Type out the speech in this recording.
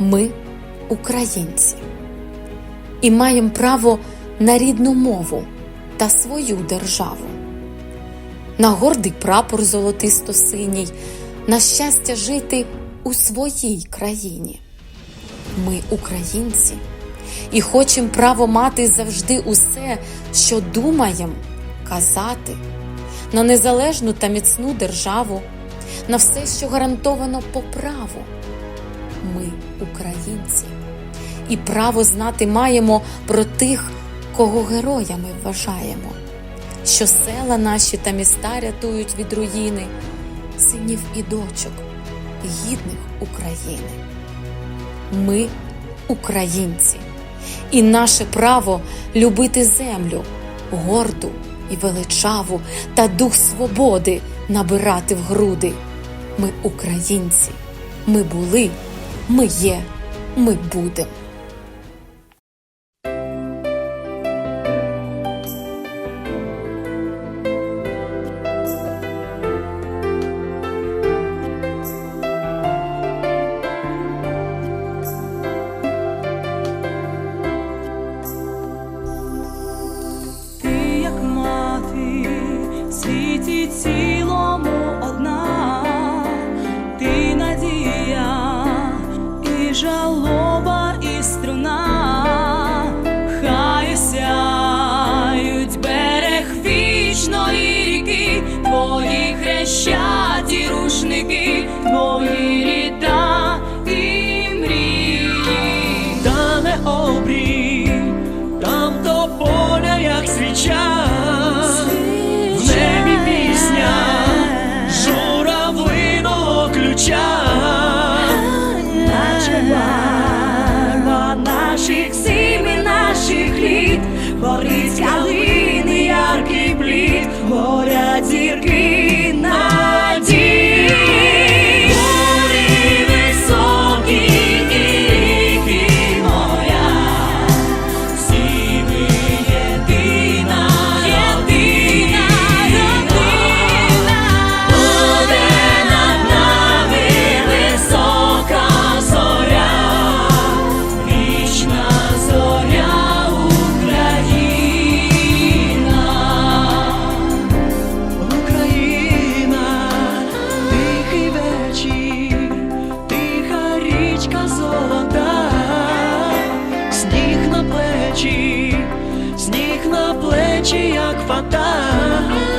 Ми українці і маємо право на рідну мову та свою державу, на гордий прапор золотисто-синій, на щастя жити у своїй країні. Ми українці і хочемо право мати завжди усе, що думаєм казати, на незалежну та міцну державу, на все, що гарантовано по праву. Ми українці, і право знати маємо про тих, кого героями вважаємо, що села наші та міста рятують від руїни, синів і дочок, гідних України. Ми українці, і наше право любити землю, горду і величаву та дух свободи набирати в груди. Ми українці, ми були, ми є, ми будемо. Свіча, в небі пісня, журавлиного ключа, наче барва наших сім і наших літ, горить калини, річка золота, сніг на плечі, сніг на плечі, як фата.